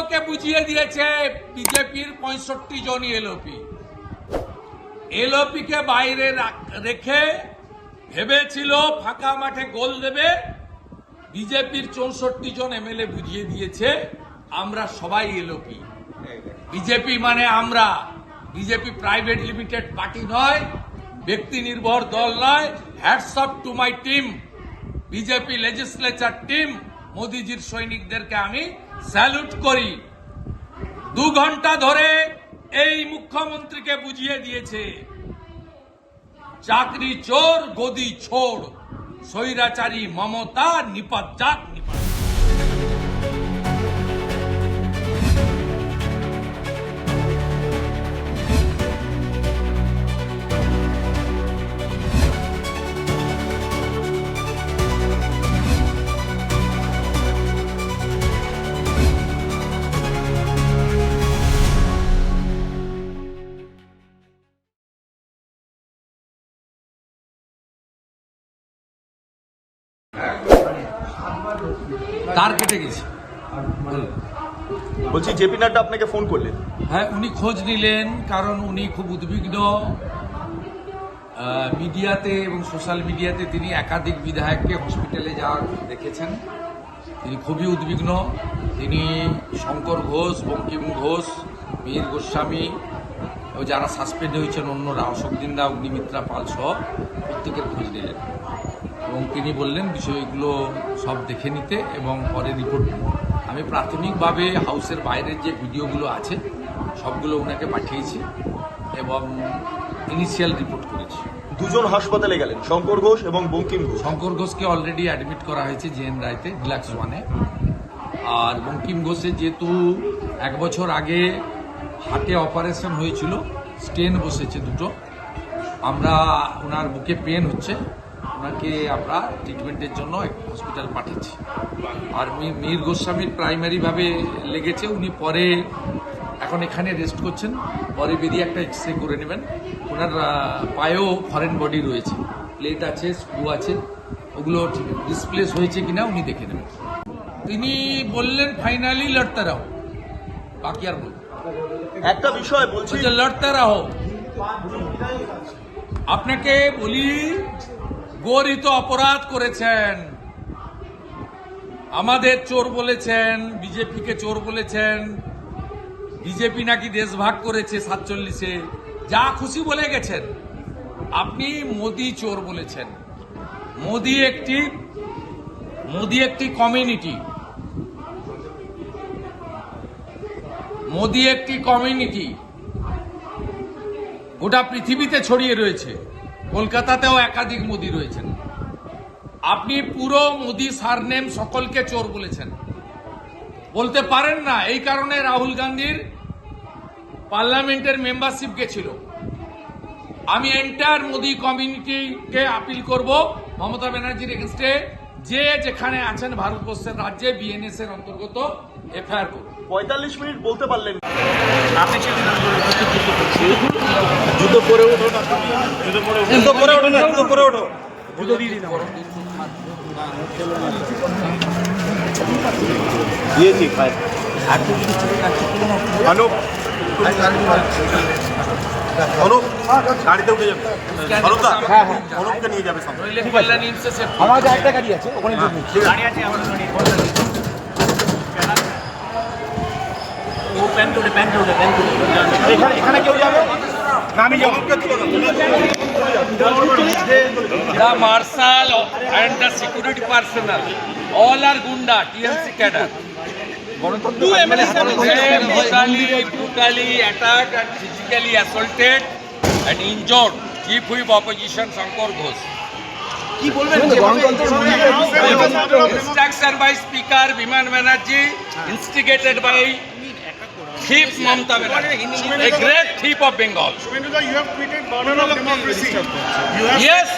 ওকে বুঝিয়ে দিয়েছে, বিজেপির পঁয়ষট্টি জন এলওপি এলওপি কে বাইরে রেখে ভেবেছিল ফাঁকা মাঠে গোল দেবে। বিজেপির চৌষট্টি জন এমএলএ বুঝিয়ে দিয়েছে, আমরা সবাই এলওপি বিজেপি মানে আমরা। বিজেপি প্রাইভেট লিমিটেড পার্টি নয়, ব্যক্তি নির্ভর দল নয়। Hats off to my team BJP legislature team মোদিজির সৈনিকদেরকে আমি স্যালুট করি। দু ঘণ্টা ধরে এই মুখ্যমন্ত্রীকে বুঝিয়ে দিয়েছে, চাকরি চোর, গদি ছোড় স্বৈরাচারী মমতা, নিপাত তার কেটে গেছে। বলছি জেপি নাড্ডা আপনাকে ফোন করলেন? হ্যাঁ উনি খোঁজ নিলেন কারণ উনি খুব উদ্বিগ্ন। মিডিয়াতে এবং সোশ্যাল মিডিয়াতে তিনি একাধিক বিধায়ককে হসপিটালে যাওয়ার দেখেছেন। তিনি খুবই উদ্বিগ্ন। তিনি শঙ্কর ঘোষ বঙ্কিম ঘোষ মীর গোস্বামী ও যারা সাসপেন্ড হয়েছেন অন্যরা অশোকদিন দা অগ্নিমিত্রা পাল সহ প্রত্যেকের খোঁজ নিলেন। এবং তিনি বললেন বিষয়গুলো সব দেখে নিতে এবং পরে রিপোর্ট আমি প্রাথমিকভাবে হাউসের বাইরের যে ভিডিওগুলো আছে সবগুলো ওনাকে পাঠিয়েছি এবং ইনিশিয়াল রিপোর্ট করেছি। দুজন হাসপাতালে গেলেন শঙ্কর ঘোষ এবং বঙ্কিম ঘোষ। শঙ্কর ঘোষকে অলরেডি অ্যাডমিট করা হয়েছে জেএন রায়তে ডিলাক্স ওয়ানে আর বঙ্কিম ঘোষের যেহেতু এক বছর আগে হাটে অপারেশন হয়েছিল স্টেন বসেছে দুটো। আমরা ওনার বুকে পেন হচ্ছে। ওনাকে আমরা ট্রিটমেন্টের জন্য হসপিটাল পাঠাচ্ছি। আর মীর গোস্বামীর প্রাইমারিভাবে লেগেছে উনি পরে এখন এখানে রেস্ট করছেন। পরে বেরিয়ে একটা এক্স রে করে নেবেন। ওনার পায়েও ফরেন বডি রয়েছে। প্লেট আছে স্ক্রু আছে ওগুলো ডিসপ্লেস হয়েছে কিনা উনি দেখে নেবেন। তিনি বললেন ফাইনালি লড়তে রাও বাকি আর বলুন। একটা বিষয় বলছি। লড়তে রাহো আপনাকে বলি গরিত অপরাধ করেছেন। আমাদের চোর বলেছেন, বিজেপিকে চোর বলেছেন। বিজেপি নাকি দেশ ভাগ করেছে সাতচল্লিশে। যা খুশি বলে গেছেন। আপনি মোদি চোর বলেছেন। মোদি একটি মোদি একটি কমিউনিটি। মোদি একটি কমিউনিটি। গোটা পৃথিবীতে ছড়িয়ে রয়েছে। কলকাতাতেও একাধিক মোদি রয়েছেন। আপনি পুরো মোদি সারনেম সকলকে চোর বলেছেন। বলতে পারেন না, এই কারণে রাহুল গান্ধীর পার্লামেন্টের মেম্বারশিপ গেছিল। আমি এন্টায়ার মোদি কমিউনিটিকে আপিল করব মমতা ব্যানার্জির এগেনস্টে যে যেখানে আছেন ভারতবর্ষের রাজ্যে বিএনএস এর অন্তর্গত এফআইআর করুন। পঁয়তাল্লিশ মিনিট বলতে পারলেন না। জুতো পরে ওঠো না জুতো পরে ওঠো জুতো পরে ওঠো না জুতো পরে ওঠো জুতো দিয়ে দিন দিয়েছি ভাই। অনুপ অনুপ গাড়িতে উঠে যাবে। অনুপ দা অনুপকে নিয়ে যাবে আমার কাছে একটা গাড়ি আছে ওখানে গাড়ি আছে আমার এখানে এখানে কেউ যাবে না আমি যাবো The marshal and the security personnel, all are Gunda, TMC cadre. They brutally, brutally attacked and physically assaulted and injured Chief Whip Opposition Shankar Ghosh. কি বলবেন গণতন্ত্রের মূল্যে Instruction by Speaker Biman Banerjee, instigated by thief Mamta Banerjee, a great thief of Bengal. You have tweeted burden of democracy. yes.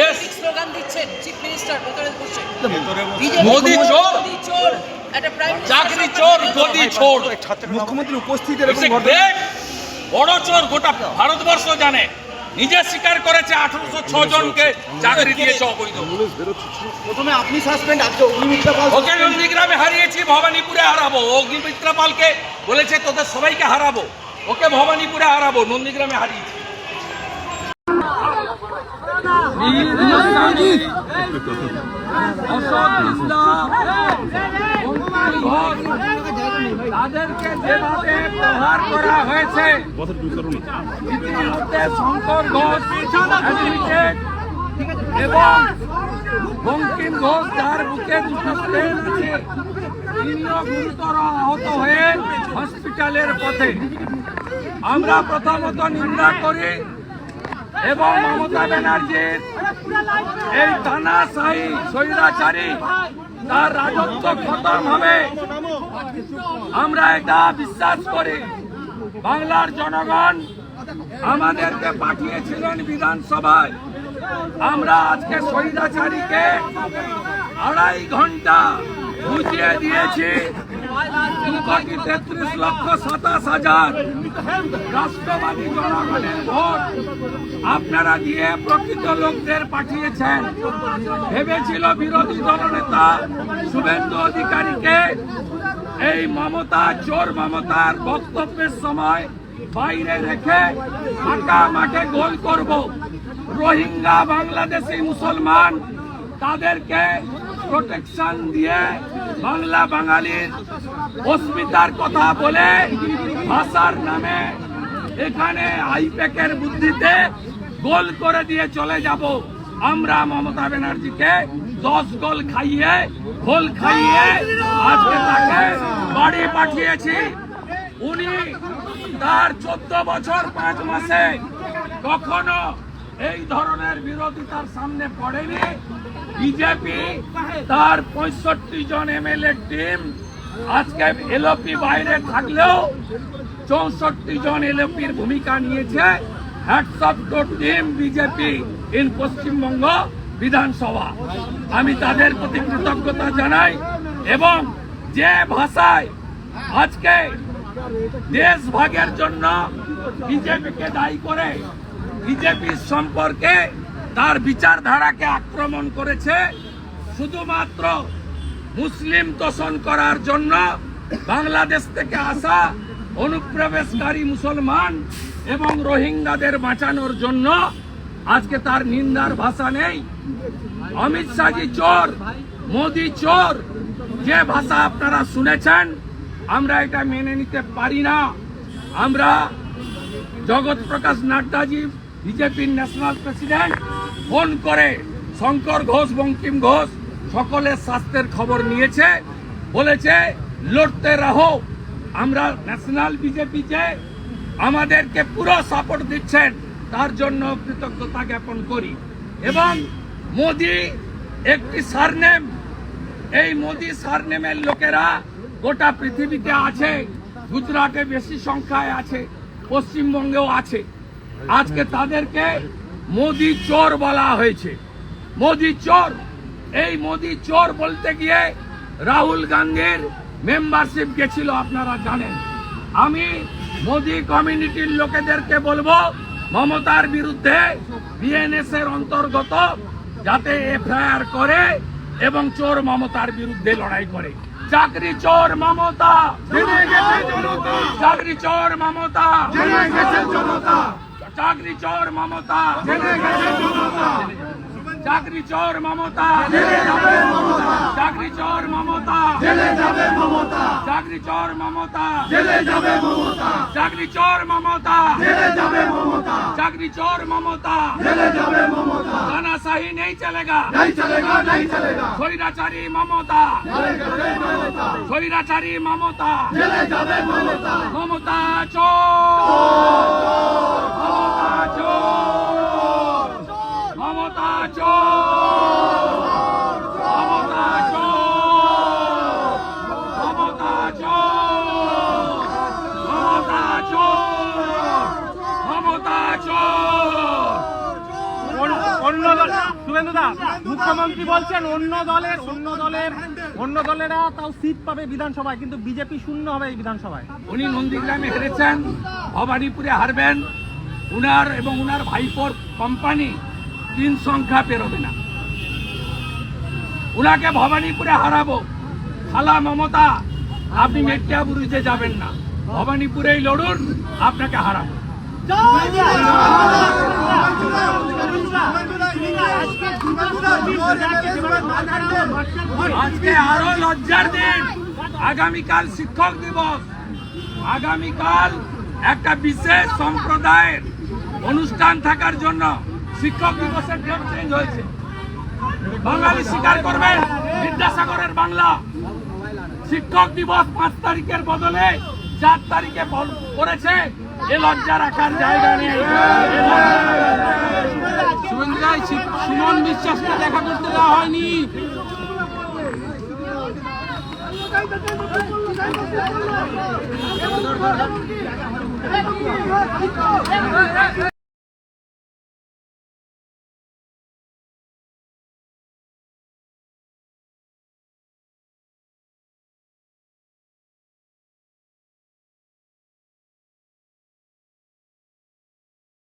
Yes, slogan দিচ্ছেন chief minister ভেতরে বসে মোদি চোর। চোর একটা প্রাইম চাকরি চোর গদি চোর মুখ্যমন্ত্রীর উপস্থিতি It's a great বড় চোর গোটা ভারতবর্ষ জানে নিজে স্বীকার করেছে আঠারোশো ছ জনকে চাকরি দিয়েছে অবৈধ প্রথমে আপনি সাসপেন্ড আজকে অগ্নিমিত্রা পাল ওকে নন্দীগ্রামে হারিয়েছি ভবানীপুরে হারাবো অগ্নিমিত্রা পালকে বলেছে তোদের সবাইকে হারাবো ওকে ভবানীপুরে হারাবো নন্দীগ্রামে হারিয়েছি তাদেরকে যেভাবে প্রহার করা হয়েছে, ইতিমধ্যে শঙ্কর ঘোষ এবং বঙ্কিম ঘোষ যার বুকে দুটো গুরুতর আহত হয়ে হসপিটালের পথে। আমরা প্রথমত নিন্দা করি এবং মমতা ব্যানার্জির এই তানাশাহী স্বৈরাচারী, তার রাজত্ব খতম হবে। আমরা এটা বিশ্বাস করি। বাংলার জনগণ আমাদেরকে পাঠিয়েছিলেন বিধানসভায়। আমরা আজকে স্বৈরাচারীকে আড়াই ঘণ্টা বুঝিয়ে দিয়েছি। দু তেত্রিশ লক্ষ সাতাশ হাজার রাষ্ট্রবাদী জনগণের ভোট আপনারা দিয়ে প্রকৃত লোকদের পাঠিয়েছেন। ভেবেছিল বিরোধী দলনেতা শুভেন্দু অধিকারীকে এই মমতা, চোর মমতার বক্তব্যের সময় বাইরে রেখে ফাঁকা মাঠে গোল করব। রোহিঙ্গা, বাংলাদেশি মুসলমান তাদেরকে প্রোটেকশন দিয়ে বাংলা বাঙালির অস্মিতার কথা বলে ভাষার নামে এখানে আইপ্যাকের বুদ্ধিতে গোল করে দিয়ে চলে যাব। আমরা মমতা ব্যানার্জিকে দশ গোল খাইয়ে গোল খাইয়ে আজকে তাকে বাড়ি পাঠিয়েছি। উনি তার চোদ্দ বছর পাঁচ মাসে কখনো এই ধরনের বিরোধিতার সামনে পড়েনি। বিজেপি তার পঁয়ষট্টি জন এমএলএ টিম আজকে এলপি বাইরে থাকলেও চৌষট্টি জন এলপির ভূমিকা নিয়েছে। Hats off to team BJP in Paschimbanga Bidhan Sabha. আমি তাদের প্রতি কৃতজ্ঞতা জানাই এবং যে ভাষায় আজকে দেশ ভাগের জন্য বিজেপিকে দায়ী করে বিজেপির সম্পর্কে তার বিচারধারাকে আক্রমণ করেছে শুধুমাত্র মুসলিম তোষণ করার জন্য বাংলাদেশ থেকে আসা অনুপ্রবেশকারী মুসলমান এবং রোহিঙ্গাদের বাঁচানোর জন্য আজকে তার নিন্দার ভাষা নেই। অমিত শাহজি চোর, মোদি চোর, যে ভাষা আপনারা শুনেছেন, আমরা এটা মেনে নিতে পারি না। আমরা জগৎ প্রকাশ নাড্ডাজি বিজেপির ন্যাশনাল প্রেসিডেন্ট ফোন করে শঙ্কর ঘোষ, বঙ্কিম ঘোষ সকলের স্বাস্থ্যের খবর নিয়েছে, বলেছে, লড়তে রাহো। আমরা ন্যাশনাল বিজেপি যে আমাদেরকে পুরো সাপোর্ট দিচ্ছেন। তার জন্য কৃতজ্ঞতা জ্ঞাপন করি। এবং মোদি একটি সারনেম এই মোদি সারনেমের লোকেরা গোটা পৃথিবীতে আছে, গুজরাটে বেশি সংখ্যায় আছে, পশ্চিমবঙ্গেও আছে। আজকে তাদেরকে মোদি চোর বলা হয়েছে। মোদি চোর। এই মোদি চোর বলতে গিয়ে রাহুল গান্ধীর মেম্বারশিপ গেছিল আপনারা জানেন। আমি মোদি কমিউনিটির লোকেদেরকে বলব মমতার বিরুদ্ধে বিএনএস এর অন্তর্গত যাতে এফআইআর করে এবং চোর মমতার বিরুদ্ধে লড়াই করে। চাকরি চোর মমতা। চাকরি চোর মমতা। চাকরি চোর মমতা চাকরি চোর মমতা চাকরি চোর মমতা চাকরি চোর মমতা চাকরি চোর মমতা চাকরি চোর মমতা तानाशाही नहीं चलेगा नहीं चलेगा नहीं चलेगा स्वैराचारी ममता स्वैराचारी ममता ममता चोर অন্য- দল শুভেন্দু মুখ্যমন্ত্রী বলছেন অন্য দলের অন্য দলের অন্য দলেরা তাও সিট পাবে বিধানসভায় কিন্তু বিজেপি শূন্য হবে এই বিধানসভায় উনি নন্দীগ্রামে হেরেছেন ভবানীপুরে হারবেন উনার এবং উনার ভাইপোর কোম্পানি তিন সংখ্যা পেরোবে না। উনাকে ভবানীপুরে হারাবো। খালা মমতা, আপনি মেটিয়াবুরুজে যাবেন না। ভবানীপুরেই লড়ুন, আপনাকে হারাবো। আজকে আরও লজ্জার দিন। আগামীকাল শিক্ষক দিবস। আগামীকাল একটা বিশেষ সম্প্রদায়ের অনুষ্ঠান থাকার জন্য শিক্ষক দিবসের ডেট চেঞ্জ হয়েছে। বাঙালি স্বীকার করবেন, বিদ্যাসাগরের বাংলা। শিক্ষক দিবস পাঁচ তারিখের বদলে চার তারিখে করেছে। এ লজ্জা রাখার জায়গা নেই। সুমন বিশ্বাসকে দেখা করতে দেওয়া হয়নি।